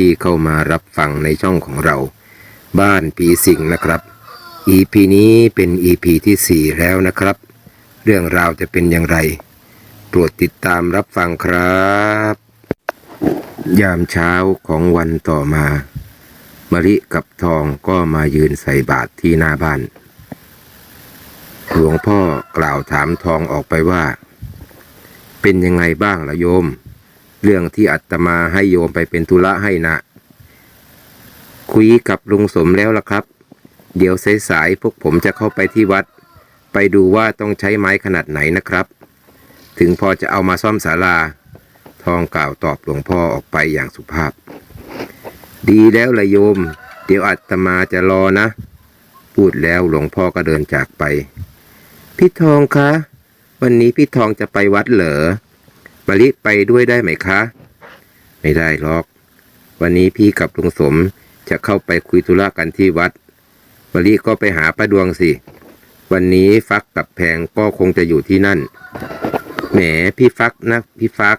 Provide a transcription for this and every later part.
ที่เข้ามารับฟังในช่องของเรา บ้านผีสิงนะครับ EP นี้เป็น EP ที่ 4 แล้วนะครับ เรื่องราวจะเป็นอย่างไร โปรดติดตามรับฟังครับ ยามเช้าของวันต่อมามะลิกับทองก็มายืนใส่บาตรที่หน้าบ้าน หลวงพ่อกล่าวถามทองออกไปว่า เป็นยังไงบ้างล่ะโยม เรื่องที่อัตมาให้โยมไปเป็นธุระให้นะ คุยกับลุงสมแล้วล่ะครับ เดี๋ยวสายๆพวกผมจะเข้าไปที่วัด ไปดูว่าต้องใช้ไม้ขนาดไหนนะครับ ถึงพอจะเอามาซ่อมศาลา ทองกล่าวตอบหลวงพ่อออกไปอย่างสุภาพ ดีแล้วละโยม เดี๋ยวอัตมาจะรอนะ พูดแล้วหลวงพ่อก็เดินจากไป พี่ทองคะ วันนี้พี่ทองจะไปวัดเหรอ มะลิไปด้วยได้ไหมคะ ไม่ได้หรอก วันนี้พี่กับลุงสมจะเข้าไปคุยธุระกันที่วัดมะลิก็ไปหาป้าดวงสิ วันนี้ฟักกับแพงก็คงจะอยู่ที่นั่น แหมพี่ฟักนะพี่ฟัก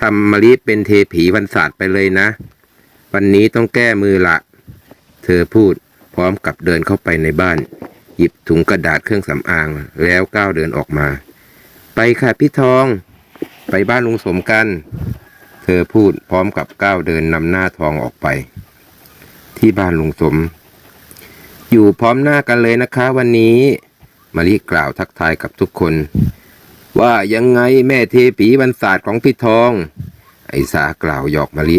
ทำมะลิเป็นเทผีวันศาสตร์ไปเลยนะ วันนี้ต้องแก้มือละ เธอพูดพร้อมกับเดินเข้าไปในบ้าน หยิบถุงกระดาษเครื่องสำอางแล้วก้าวเดินออกมา ไปค่ะพี่ทอง ไปบ้านลุงสมกัน เธอพูดพร้อมกับก้าวเดินนำหน้าทองออกไป ที่บ้านลุงสม อยู่พร้อมหน้ากันเลยนะคะวันนี้มารีกล่าวทักทายกับทุกคน ว่ายังไงแม่เทผีบรรศาสตร์ของพี่ทอง ไอสากล่าวหยอกมะลิ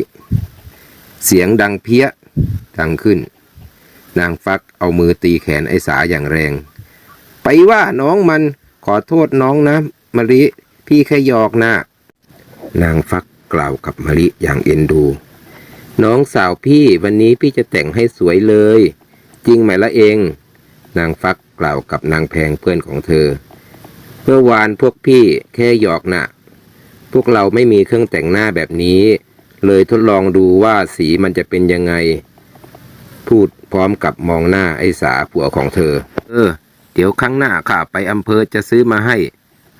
เสียงดังเพี้ยดังขึ้น นางฟักเอามือตีแขนไอสาอย่างแรง ไปว่าน้องมันขอโทษน้องนะมะลิ พี่แค่หยอกนะนางฟักกล่าวกับมะลิอย่างเอ็นดู น้องสาวพี่วันนี้พี่จะแต่งให้สวยเลย จริงไหมละเอง นางฟักกล่าวกับนางแพงเพื่อนของเธอ เมื่อวานพวกพี่แค่หยอกนะ่ะ พวกเราไม่มีเครื่องแต่งหน้าแบบนี้ เลยทดลองดูว่าสีมันจะเป็นยังไง พูดพร้อมกับมองหน้าไอ้สาผัวของเธอ เออ เดี๋ยวครั้งหน้าข้าไปอำเภอจะซื้อมาให้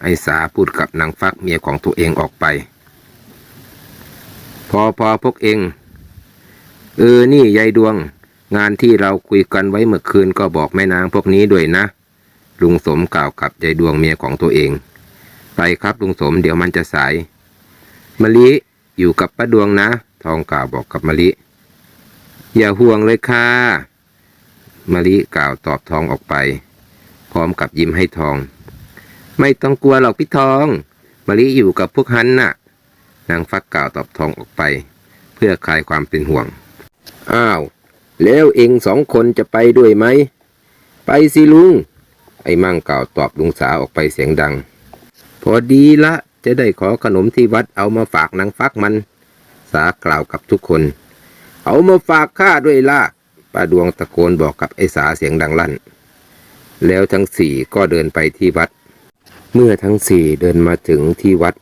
ไอ้สาพูดกับนางฟักเมียของตัวเองออกไป พอพอพวกเอง เออนี่ยายดวง งานที่เราคุยกันไว้เมื่อคืนก็บอกแม่นางพวกนี้ด้วยนะ ลุงสมกล่าวกับยายดวงเมียของตัวเอง ไปครับลุงสมเดี๋ยวมันจะสายมะลิอยู่กับป้าดวงนะ ทองกล่าวบอกกับมะลิ อย่าห่วงเลยค่ะมะลิกล่าวตอบทองออกไป พร้อมกับยิ้มให้ทอง ไม่ต้องกลัวหรอกพี่ทองมะลิอยู่กับพวกฮันน่ะ นางฟักกล่าวตอบทองออกไป เพื่อคลายความเป็นห่วง อ้าว แล้วเองสองคนจะไปด้วยไหม ไปสิลุง ไอ้มั่งกล่าวตอบลุงสาออกไปเสียงดัง พอดีละจะได้ขอขนมที่วัดเอามาฝากนางฟักมัน สากล่าวกับทุกคน เอามาฝากข้าด้วยล่ะป้าดวงตะโกนบอกกับไอ้สาเสียงดังลั่น แล้วทั้งสี่ก็เดินไปที่วัด เมื่อทั้งสี่เดินมาถึงที่วัด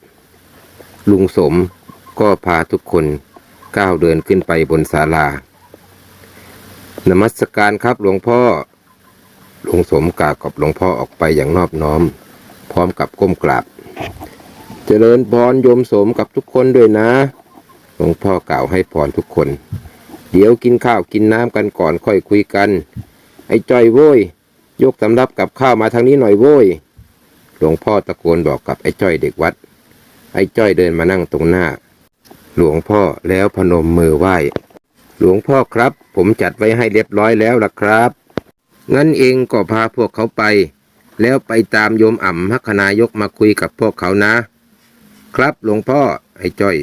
ลุงสมก็พาทุกคนก้าวเดินขึ้นไปบนศาลานมัสการครับหลวงพ่อ หลวงสมกล่าวกับหลวงพ่อออกไปอย่างนอบน้อม พร้อมกับก้มกราบ เจริญพรโยมสมกับทุกคนด้วยนะ หลวงพ่อกล่าวให้พรทุกคน เดี๋ยวกินข้าวกินน้ำกันก่อนค่อยคุยกัน ไอ้จ้อยโว้ย ยกสำรับกับข้าวมาทางนี้หน่อยโว้ย หลวงพ่อตะโกนบอกกับไอ้จ้อยเด็กวัด ไอ้จ้อยเดินมานั่งตรงหน้า หลวงพ่อแล้วพนมมือไหว้ หลวงพ่อครับ ผมจัดไว้ให้เรียบร้อยแล้วล่ะครับ งั้นเองก็พาพวกเขาไป แล้วไปตามโยมอ่ำมัคคณายกมาคุยกับพวกเขานะ ครับหลวงพ่อไอ้จ้อย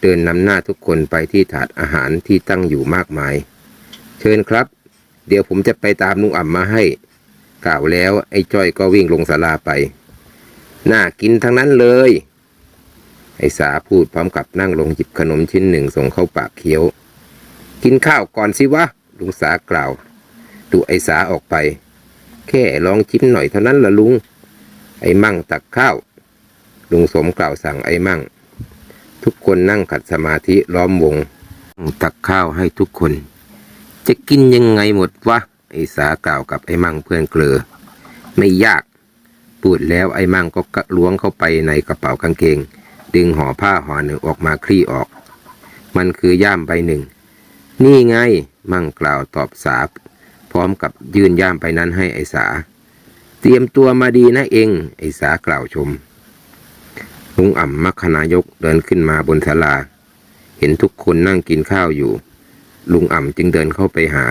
เดินนำหน้าทุกคนไปที่ถาดอาหารที่ตั้งอยู่มากมาย เชิญครับ เดี๋ยวผมจะไปตามลุงอ่ำมาให้ กล่าวแล้วไอ้จ้อยก็วิ่งลงศาลาไป น่ากินทั้งนั้นเลย ไอ้สาพูดพร้อมกับนั่งลงหยิบขนมชิ้นหนึ่งส่งเข้าปากเคี้ยว กินข้าวก่อนสิวะ ลุงสากล่าวดูไอ้สาออกไป แค่ลองชิมหน่อยเท่านั้นละลุง ไอ้มั่งตักข้าว ลุงสมกล่าวสั่งไอ้มั่ง ทุกคนนั่งขัดสมาธิล้อมวง ตักข้าวให้ทุกคน จะกินยังไงหมดวะ ไอ้สากล่าวกับไอ้มั่งเพื่อนเกลือ ไม่ยาก พูดแล้วไอ้มั่งก็กล้วงเข้าไปในกระเป๋ากางเกง ดึงห่อผ้าห่อหนึ่งออกมาคลี่ออก มันคือย่ามใบหนึ่ง นี่ไง มั่งกล่าวตอบสาพร้อมกับยื่นย่ามไปนั้นให้ไอสา เตรียมตัวมาดีนะเอง ไอสากล่าวชมลุงอ่ำมัคคณายกเดินขึ้นมาบนศาลา เห็นทุกคนนั่งกินข้าวอยู่ ลุงอ่ำจึงเดินเข้าไปหา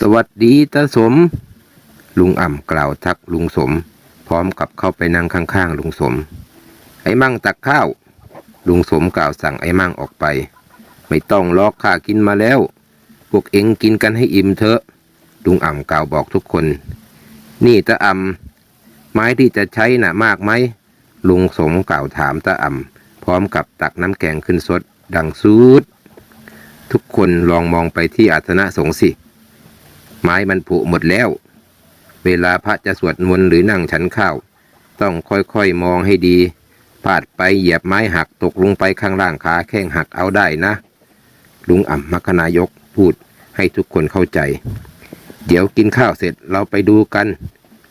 สวัสดีตาสม ลุงอ่ำกล่าวทักลุงสม พร้อมกับเข้าไปนั่งข้างๆลุงสม ไอ้มั่งตักข้าว ลุงสมกล่าวสั่งไอ้มั่งออกไป ไม่ต้องลอกข้ากินมาแล้ว พวกเอ็งกินกันให้อิ่มเถอะ ลุงอ่ำกล่าวบอกทุกคน นี่ตาอ่ำไม้ที่จะใช้น่ะมากไหม ลุงสมกล่าวถามตาอ่ำพร้อมกับตักน้ำแกงขึ้นสดดังซูดทุกคนลองมองไปที่อาสนะสงสิ ไม้มันผุหมดแล้ว เวลาพระจะสวดมนต์หรือนั่งฉันข้าวต้องค่อยๆมองให้ดีพลาดไปเหยียบไม้หักตกลงไปข้างล่างขาแข้งหักเอาได้นะ ลุงอ่ำมัคคณายกพูดให้ทุกคนเข้าใจ เดี๋ยวกินข้าวเสร็จเราไปดูกัน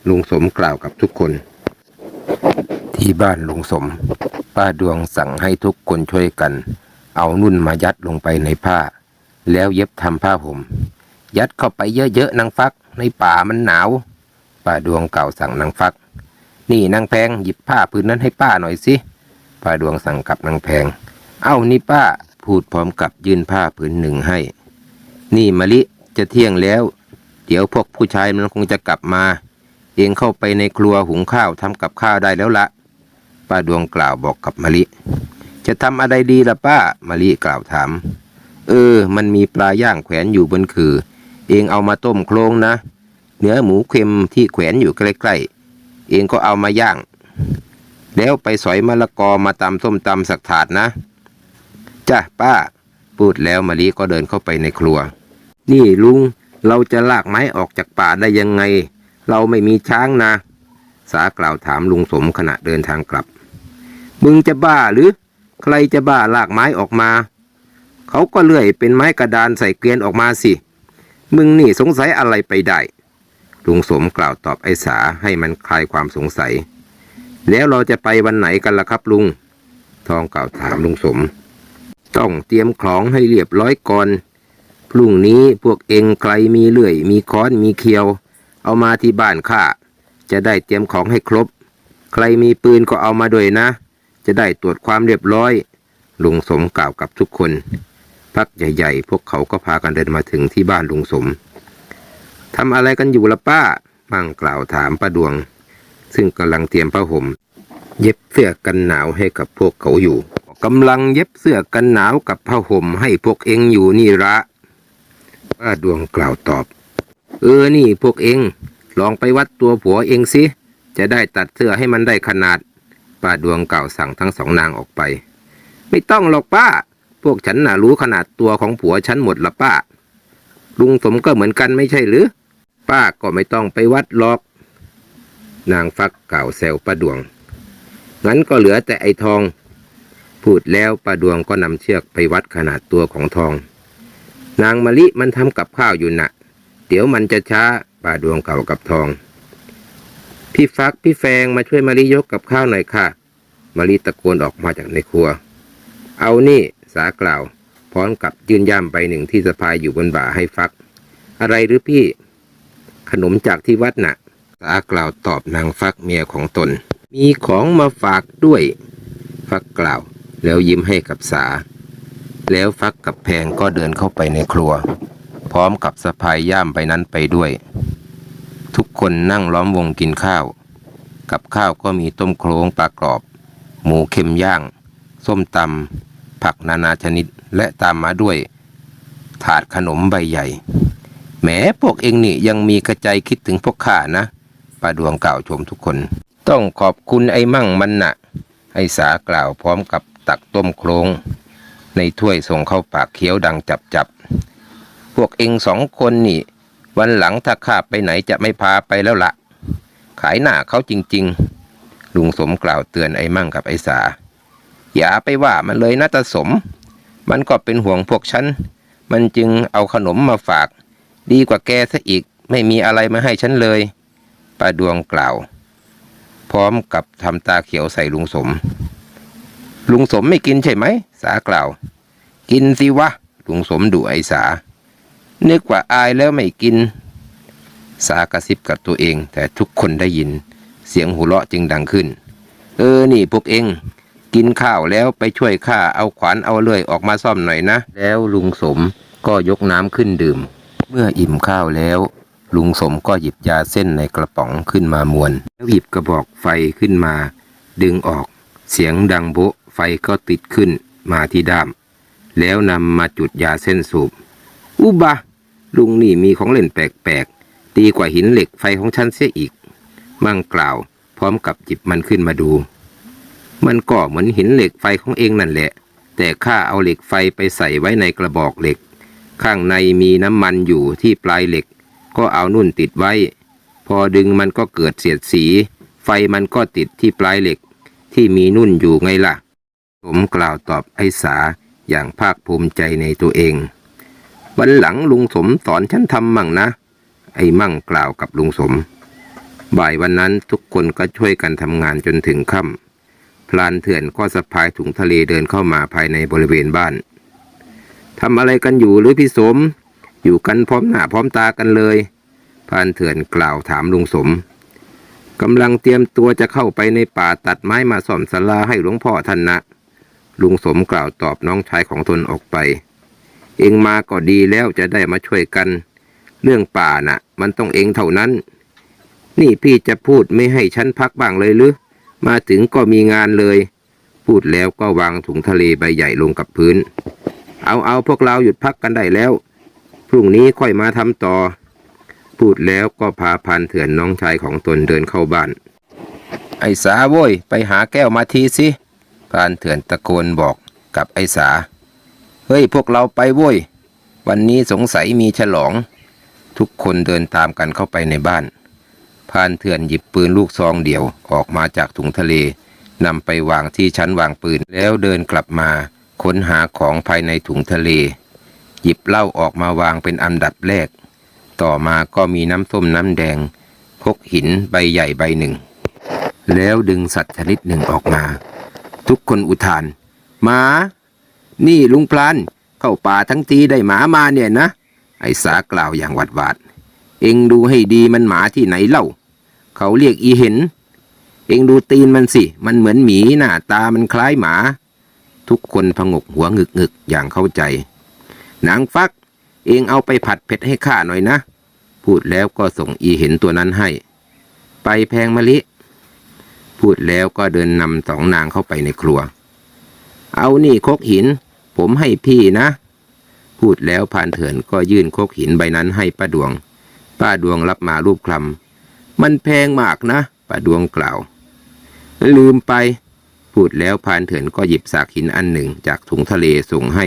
ลุงสมกล่าวกับทุกคน ที่บ้านลุงสม ป้าดวงสั่งให้ทุกคนช่วยกัน เอานุ่นมายัดลงไปในผ้า แล้วเย็บทำผ้าห่มยัดเข้าไปเยอะๆนางฟักในป่ามันหนาว ป้าดวงเก่าสั่งนางฟัก นี่นางแพงหยิบผ้าผืนนั้นให้ป้าหน่อยสิป้าดวงสั่งกับนางแพง เอ้านี่ป้าพูดพร้อมกับยื่นผ้าผืนหนึ่งให้ นี่มะลิจะเที่ยงแล้ว เดี๋ยวพวกผู้ชายมันคงจะกลับมา เองเข้าไปในครัวหุงข้าวทำกับข้าวได้แล้วละป้าดวงกล่าวบอกกับมะลิ จะทำอะไรดีล่ะป้ามะลิกล่าวถาม เออ มันมีปลาย่างแขวนอยู่บนคือ เองเอามาต้มโครงนะ เนื้อหมูเค็มที่แขวนอยู่ใกล้ๆ เองก็เอามาย่าง แล้วไปสอยมะละกอมาตำส้มตำสักถาดนะ จ้ะป้า พูดแล้วมะลิก็เดินเข้าไปในครัว นี่ลุง เราจะลากไม้ออกจากป่าได้ยังไง เราไม่มีช้างนะ สากล่าวถามลุงสมขณะเดินทางกลับ มึงจะบ้าหรือ ใครจะบ้าลากไม้ออกมา เขาก็เลื่อยเป็นไม้กระดานใส่เกวียนออกมาสิ มึงนี่สงสัยอะไรไปได้ ลุงสมกล่าวตอบไอ้สาให้มันคลายความสงสัย แล้วเราจะไปวันไหนกันล่ะครับลุง ทองกล่าวถามลุงสม ต้องเตรียมของให้เรียบร้อยก่อน พรุ่งนี้พวกเองใครมีเลื่อย มีค้อนมีเคียว เอามาที่บ้านข้าจะได้เตรียมของให้ครบ ใครมีปืนก็เอามาด้วยนะ จะได้ตรวจความเรียบร้อย ลุงสมกล่าวกับทุกคน พักใหญ่ ๆ พวกเขาก็พากันเดินมาถึงที่บ้านลุงสม ทำอะไรกันอยู่ละป้ามั่งกล่าวถามป้าดวง ซึ่งกำลังเตรียมผ้าห่มเย็บเสื้อกันหนาวให้กับพวกเขาอยู่กำลังเย็บเสื้อกันหนาวกับผ้าห่มให้พวกเองอยู่นี่ละป้าดวงกล่าวตอบ เออนี่พวกเองลองไปวัดตัวผัวเองสิจะได้ตัดเสื้อให้มันได้ขนาด ป้าดวงกล่าวสั่งทั้งสองนางออกไป ไม่ต้องหรอกป้า พวกฉันน่ะรู้ขนาดตัวของผัวฉันหมดละป้า ลุงสมก็เหมือนกันไม่ใช่หรือ ป้าก็ไม่ต้องไปวัดหรอก นางฟักกล่าวแซวป้าดวง งั้นก็เหลือแต่ไอ้ทอง พูดแล้วป้าดวงก็นำเชือกไปวัดขนาดตัวของทอง นางมะลิมันทำกับข้าวอยู่น่ะ เดี๋ยวมันจะช้าป้าดวงเก่ากับทอง พี่ฟักพี่แฟงมาช่วยมะลิยกกับข้าวหน่อยค่ะมะลิตะโกนออกมาจากในครัว เอานี่สากล่าว ร้อมกับยื่นย่ามใบหนึ่งที่สะพายอยู่บนบ่าให้ฟัก อะไรหรือพี่ ขนมจากที่วัดน่ะสากล่าวตอบนางฟักเมียของตน มีของมาฝากด้วย ฟักกล่าว แล้วยิ้มให้กับสา แล้วฟักกับแพงก็เดินเข้าไปในครัว พร้อมกับสะพายย่ามใบนั้นไปด้วย ทุกคนนั่งล้อมวงกินข้าว กับข้าวก็มีต้มโครงปลากรอบ หมูเค็มย่าง ส้มตำผักนานาชนิด และตามมาด้วย ถาดขนมใบใหญ่แหมพวกเองนี่ยังมีกระใจคิดถึงพวกข้านะป้าดวงกล่าวชมทุกคน ต้องขอบคุณไอ้มั่งมันนะไอ้สากล่าวพร้อมกับตักต้มโครงในถ้วยส่งเข้าปากเคี้ยวดังจับจับพวกเองสองคนนี่ วันหลังถ้าข้าไปไหนจะไม่พาไปแล้วละขายหน้าเขาจริง ๆ ลุงสมกล่าวเตือนไอ้มั่งกับไอ้สา อย่าไปว่ามันเลยนะตาสม มันก็เป็นห่วงพวกฉัน มันจึงเอาขนมมาฝาก ดีกว่าแกซะอีก ไม่มีอะไรมาให้ฉันเลย ป้าดวงกล่าว พร้อมกับทำตาเขียวใส่ลุงสม ลุงสมไม่กินใช่ไหม สากล่าว กินสิวะ ลุงสมดุไอสา นึกว่าอายแล้วไม่กิน สากระซิบกับตัวเอง แต่ทุกคนได้ยิน เสียงหัวเราะจึงดังขึ้น เออ นี่พวกเอง กินข้าวแล้วไปช่วยข้าเอาขวานเอาเลื่อยออกมาซ่อมหน่อยนะ แล้วลุงสมก็ยกน้ำขึ้นดื่ม เมื่ออิ่มข้าวแล้ว ลุงสมก็หยิบยาเส้นในกระป๋องขึ้นมามวน แล้วหยิบกระบอกไฟขึ้นมา ดึงออก เสียงดังโบะไฟก็ติดขึ้นมาที่ด้าม แล้วนำมาจุดยาเส้นสูบ อุบะลุงนี่มีของเล่นแปลกๆ ดีกว่าหินเหล็กไฟของฉันเสียอีก มั่งกล่าว พร้อมกับจิบมันขึ้นมาดู มันก็เหมือนหินเหล็กไฟของเองนั่นแหละ แต่ข้าเอาเหล็กไฟไปใส่ไว้ในกระบอกเหล็ก ข้างในมีน้ำมันอยู่ที่ปลายเหล็ก ก็เอานุ่นติดไว้ พอดึงมันก็เกิดเสียดสี ไฟมันก็ติดที่ปลายเหล็ก ที่มีนุ่นอยู่ไงล่ะ ผมกล่าวตอบไอ้สาอย่างภาคภูมิใจในตัวเอง วันหลังลุงสมสอนฉันทำมั่งนะ ไอ้มั่งกล่าวกับลุงสม บ่ายวันนั้นทุกคนก็ช่วยกันทำงานจนถึงค่ำ พลานเถื่อนก็สะพายถุงทะเลเดินเข้ามาภายในบริเวณบ้านทำอะไรกันอยู่หรือพี่สม อยู่กันพร้อมหน้าพร้อมตากันเลยพลานเถื่อนกล่าวถามลุงสมกำลังเตรียมตัวจะเข้าไปในป่าตัดไม้มาซ่อมศาลาให้หลวงพ่อท่านนะลุงสมกล่าวตอบน้องชายของตนออกไป เองมาก็ดีแล้วจะได้มาช่วยกัน เรื่องป่าน่ะ มันต้องเองเท่านั้น นี่พี่จะพูดไม่ให้ฉันพักบ้างเลยหรือ มาถึงก็มีงานเลย พูดแล้วก็วางถุงทะเลใบใหญ่ลงกับพื้น เอาเอาพวกเราหยุดพักกันได้แล้ว พรุ่งนี้ค่อยมาทำต่อ พูดแล้วก็พาพันเถื่อนน้องชายของตนเดินเข้าบ้าน ไอ้สาโว้ยไปหาแก้วมาทีสิพานเถื่อนตะโกนบอกกับไอ้สา เฮ้ยพวกเราไปโว้ย วันนี้สงสัยมีฉลอง ทุกคนเดินตามกันเข้าไปในบ้าน พานเถื่อนหยิบปืนลูกซองเดี่ยวออกมาจากถุงทะเล นำไปวางที่ชั้นวางปืนแล้วเดินกลับมา ค้นหาของภายในถุงทะเล หยิบเหล้าออกมาวางเป็นอันดับแรก ต่อมาก็มีน้ำส้มน้ำแดง พกหินใบใหญ่ใบหนึ่ง แล้วดึงสัตว์ชนิดหนึ่งออกมา ทุกคนอุทานหมา นี่ลุงพลานเข้าป่าทั้งทีได้หมามาเนี่ยนะ ไอ้สากล่าวอย่างหวัดหวาด เองดูให้ดีมันหมาที่ไหนเล่า เขาเรียกอีเห็น เองดูตีนมันสิ มันเหมือนหมีหน้าตามันคล้ายหมา ทุกคนพงกหัวงึกงึกอย่างเข้าใจ นางฟัก เองเอาไปผัดเผ็ดให้ข้าหน่อยนะ พูดแล้วก็ส่งอีเห็นตัวนั้นให้ ไปแพงมะลิ พูดแล้วก็เดินนำสองนางเข้าไปในครัว เอานี่คกหิน ผมให้พี่นะ พูดแล้วพานเถื่อนก็ยื่นคกหินใบนั้นให้ป้าดวง ป้าดวงรับมารูปคลำมันแพงมากนะ ป้าดวงกล่าว ลืมไป พูดแล้วพานเถื่อนก็หยิบสากหินอันหนึ่งจากถุงทะเลส่งให้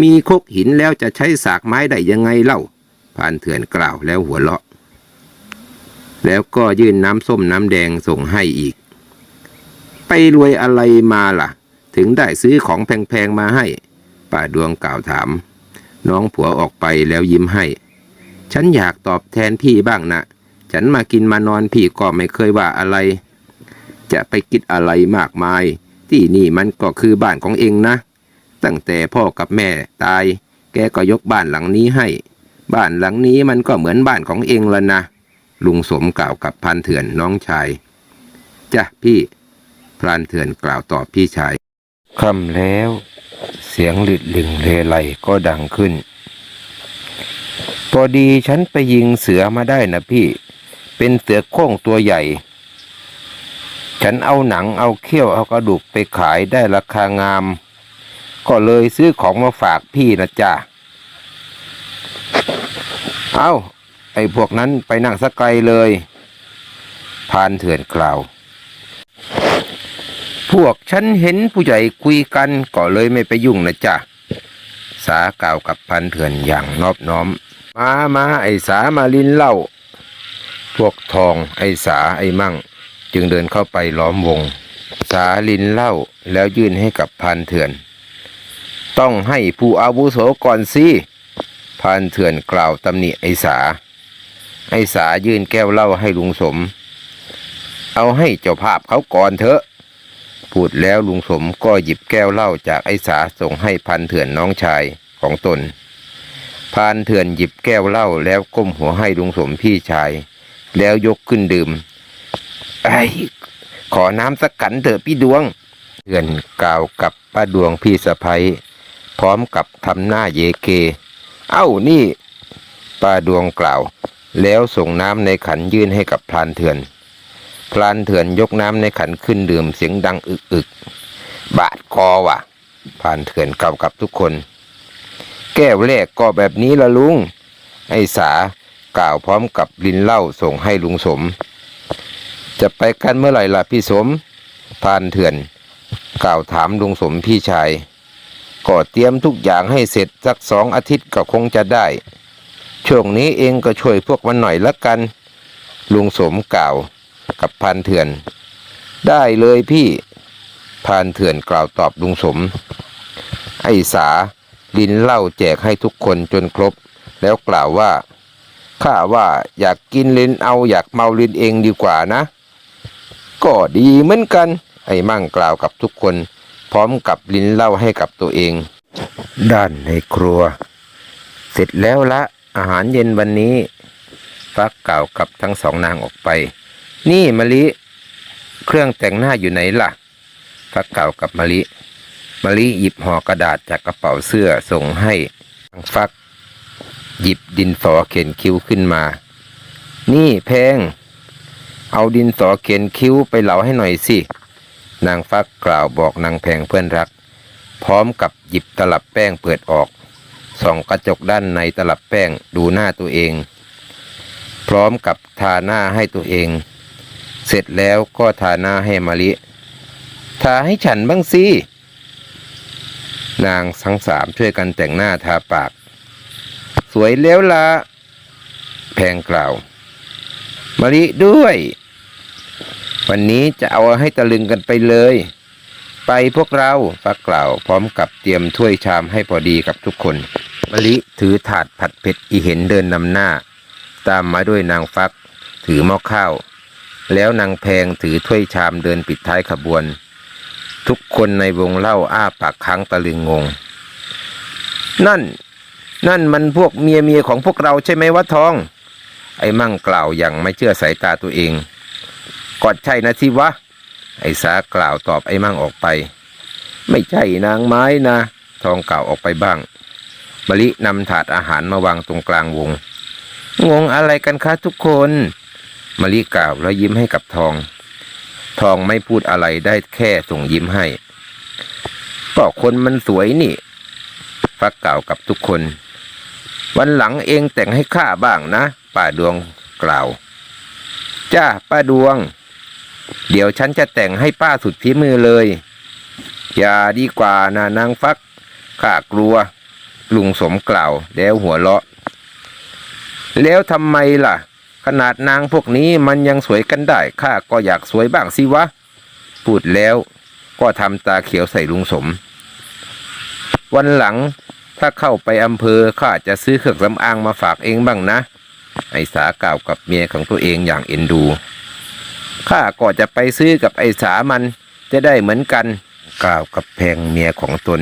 มีคกหินแล้วจะใช้สากไม้ได้ยังไงเล่าพานเถื่อนกล่าวแล้วหัวเราะ แล้วก็ยื่นน้ำส้มน้ำแดงส่งให้อีก ไปรวยอะไรมาล่ะ ถึงได้ซื้อของแพงๆมาให้ ป้าดวงกล่าวถาม น้องผัวออกไปแล้วยิ้มให้ ฉันอยากตอบแทนพี่บ้างนะฉันมากินมานอนพี่ก็ไม่เคยว่าอะไร จะไปคิดอะไรมากมาย ที่นี่มันก็คือบ้านของเองนะ ตั้งแต่พ่อกับแม่ตาย แกก็ยกบ้านหลังนี้ให้ บ้านหลังนี้มันก็เหมือนบ้านของเองแล้วนะ ลุงสมกล่าวกับพันเถื่อนน้องชาย จ้ะพี่พรานเถื่อนกล่าวตอบพี่ชายค่ำแล้ว เสียงหลิดหลิงเลไลก็ดังขึ้น พอดีฉันไปยิงเสือมาได้นะพี่ เป็นเสือโคร่งตัวใหญ่ ฉันเอาหนังเอาเขี้ยวเอากระดูกไปขายได้ราคางาม ก็เลยซื้อของมาฝากพี่นะจ๊ะ เอาไอ้พวกนั้นไปนั่งสักไกลเลย พานเถื่อนกล่าว พวกฉันเห็นผู้ใหญ่คุยกันก็เลยไม่ไปยุ่งนะจ๊ะ สากล่าวกับพันเถื่อนอย่างนอบน้อม มามาไอสามาลินเหล้าพวกทองไอสาไอมั่ง จึงเดินเข้าไปล้อมวง สาลินเหล้าแล้วยื่นให้กับพันเถื่อน ต้องให้ผู้อาวุโสก่อนสิพันเถื่อนกล่าวตำหนิไอสา ไอสายื่นแก้วเหล้าให้ลุงสม เอาให้เจ้าภาพเขาก่อนเถอะพูดแล้วลุงสมก็หยิบแก้วเหล้าจากไอสาส่งให้พันเถื่อนน้องชายของตน พานเถื่อนหยิบแก้วเหล้าแล้วก้มหัวให้ลุงสมพี่ชาย แล้วยกขึ้นดื่ม ไอ้ขอน้ำสักขันเถอะพี่ดวง เถื่อนกล่าวกับป้าดวงพี่สะพ้ยพร้อมกับทำหน้าเยเก เอ้านี่ ป้าดวงกล่าว แล้วส่งน้ำในขันยื่นให้กับพลานเถื่อนพลานเถื่อนยกน้ำในขันขึ้นดื่มเสียงดังอึกอึกบาดคอว่ะพลานเถื่อนกล่าวกับทุกคน แก้วแรกก็แบบนี้ละลุง ไอ้สากล่าวพร้อมกับลินเหล้าส่งให้ลุงสม จะไปกันเมื่อไหร่ล่ะพี่สมพานเถื่อน กล่าวถามลุงสมพี่ชายก็เตรียมทุกอย่างให้เสร็จสักสองอาทิตย์ก็คงจะได้ ช่วงนี้เองก็ช่วยพวกมันหน่อยละกัน ลุงสมกล่าวกับพานเถื่อน ได้เลยพี่พานเถื่อนกล่าวตอบลุงสม ไอ้สา ลินเหล้าแจกให้ทุกคนจนครบ แล้วกล่าวว่า ข้าว่าอยากกินลินเอาอยากเมาลินเองดีกว่านะ ก็ดีเหมือนกัน ไอ้มั่งกล่าวกับทุกคน พร้อมกับลินเหล้าให้กับตัวเอง ด้านในครัว เสร็จแล้วละอาหารเย็นวันนี้ฟักกล่าวกับทั้งสองนางออกไป นี่มะลิ เครื่องแต่งหน้าอยู่ไหนล่ะฟักกล่าวกับมะลิ มะลิหยิบห่อกระดาษจากกระเป๋าเสื้อส่งให้ทางฟัก หยิบดินสอเขียนคิ้วขึ้นมา นี่แพง เอาดินสอเขียนคิ้วไปเหลาให้หน่อยสิ นางฟักกล่าวบอกนางแพงเพื่อนรัก พร้อมกับหยิบตลับแป้งเปิดออก ส่องกระจกด้านในตลับแป้งดูหน้าตัวเอง พร้อมกับทาหน้าให้ตัวเอง เสร็จแล้วก็ทาหน้าให้มะลิ ทาให้ฉันบ้างสิ นางทั้งสามช่วยกันแต่งหน้าทาปาก สวยแล้วละแพงกล่าวมะลิด้วย วันนี้จะเอาให้ตะลึงกันไปเลย ไปพวกเราฟักกล่าว พร้อมกับเตรียมถ้วยชามให้พอดีกับทุกคนมะลิถือถาดผัดเผ็ดอีเห็นเดินนำหน้า ตามมาด้วยนางฟัก ถือหม้อข้าว แล้วนางแพงถือถ้วยชามเดินปิดท้ายขบวน ทุกคนในวงเล่าอ้าปากค้างตะลึงงง นั่น นั่นมันพวกเมียเมียของพวกเราใช่ไหมวะทอง ไอ้มั่งกล่าวอย่างไม่เชื่อสายตาตัวเองกอดใช่นะสิวะ ไอ้สากล่าวตอบไอ้มั่งออกไป ไม่ใช่นางไม้นะ ทองกล่าวออกไปบ้างมะลินำถาดอาหารมาวางตรงกลางวง งงอะไรกันคะทุกคนมะลิกล่าวแล้วยิ้มให้กับทอง ทองไม่พูดอะไรได้แค่ส่งยิ้มให้ ก็คนมันสวยนี่ ฟักกล่าวกับทุกคน วันหลังเองแต่งให้ข้าบ้างนะ ป้าดวงกล่าว จ้าป้าดวง เดี๋ยวฉันจะแต่งให้ป้าสุดฝีมือเลย อย่าดีกว่านะนางฟักข้ากลัว ลุงสมกล่าวแล้วหัวเราะ แล้วทำไมล่ะ ขนาดนางพวกนี้มันยังสวยกันได้ข้าก็อยากสวยบ้างสิวะ พูดแล้วก็ทำตาเขียวใส่ลุงสม วันหลังถ้าเข้าไปอำเภอข้าจะซื้อเครื่องสำอางมาฝากเองบ้างนะ ไอ้สากล่าวกับเมียของตัวเองอย่างเอ็นดูข้าก็จะไปซื้อกับไอ้สามันจะได้เหมือนกัน กล่าวกับแพงเมียของตน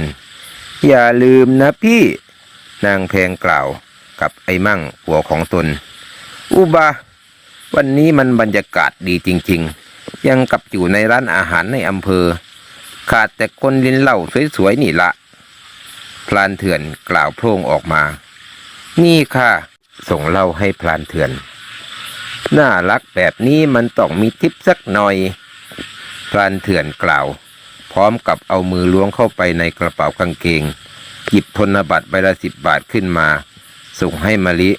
อย่าลืมนะพี่ นางแพงกล่าวกับไอ้มั่งหัวของตน อุบา วันนี้มันบรรยากาศดีจริง ๆ ยังกับอยู่ในร้านอาหารในอำเภอ ขาดแต่คนลินเหล้าสวยๆนี่ละพลานเถื่อนกล่าวโพร่งออกมา นี่ค่ะ ส่งเหล้าให้พลานเถื่อน น่ารักแบบนี้มันต้องมีทิปสักหน่อย พลานเถื่อนกล่าว พร้อมกับเอามือล้วงเข้าไปในกระเป๋ากางเกง หยิบธนบัตรใบละสิบบาทขึ้นมา ส่งให้มะลิ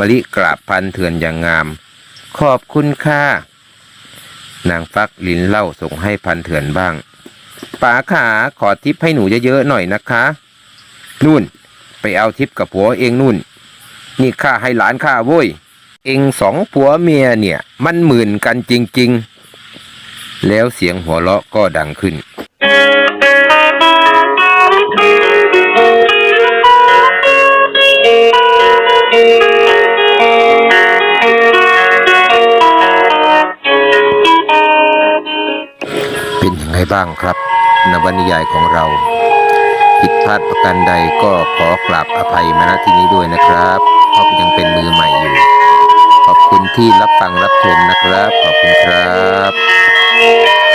มะลิกราบพันเถื่อนอย่างงาม ขอบคุณค่ะนางฟักลินเล่าส่งให้พันเถื่อนบ้างป๋าขาขอทิปให้หนูเยอะๆหน่อยนะคะ นู่น ไปเอาทิปกับผัวเองนู่น นี่ข้าให้หลานข้าโว้ย เองสองผัวเมียเนี่ย มันหมื่นกันจริง ๆ แล้วเสียงหัวเราะก็ดังขึ้น เป็นยังไงบ้างครับนวนิยายของเรา ผิดพลาดประการใดก็ขอกราบอภัยมาณที่นี้ด้วยนะครับเพราะยังเป็นมือใหม่อยู่ ขอบคุณที่รับฟังรับชมนะครับ ขอบคุณครับ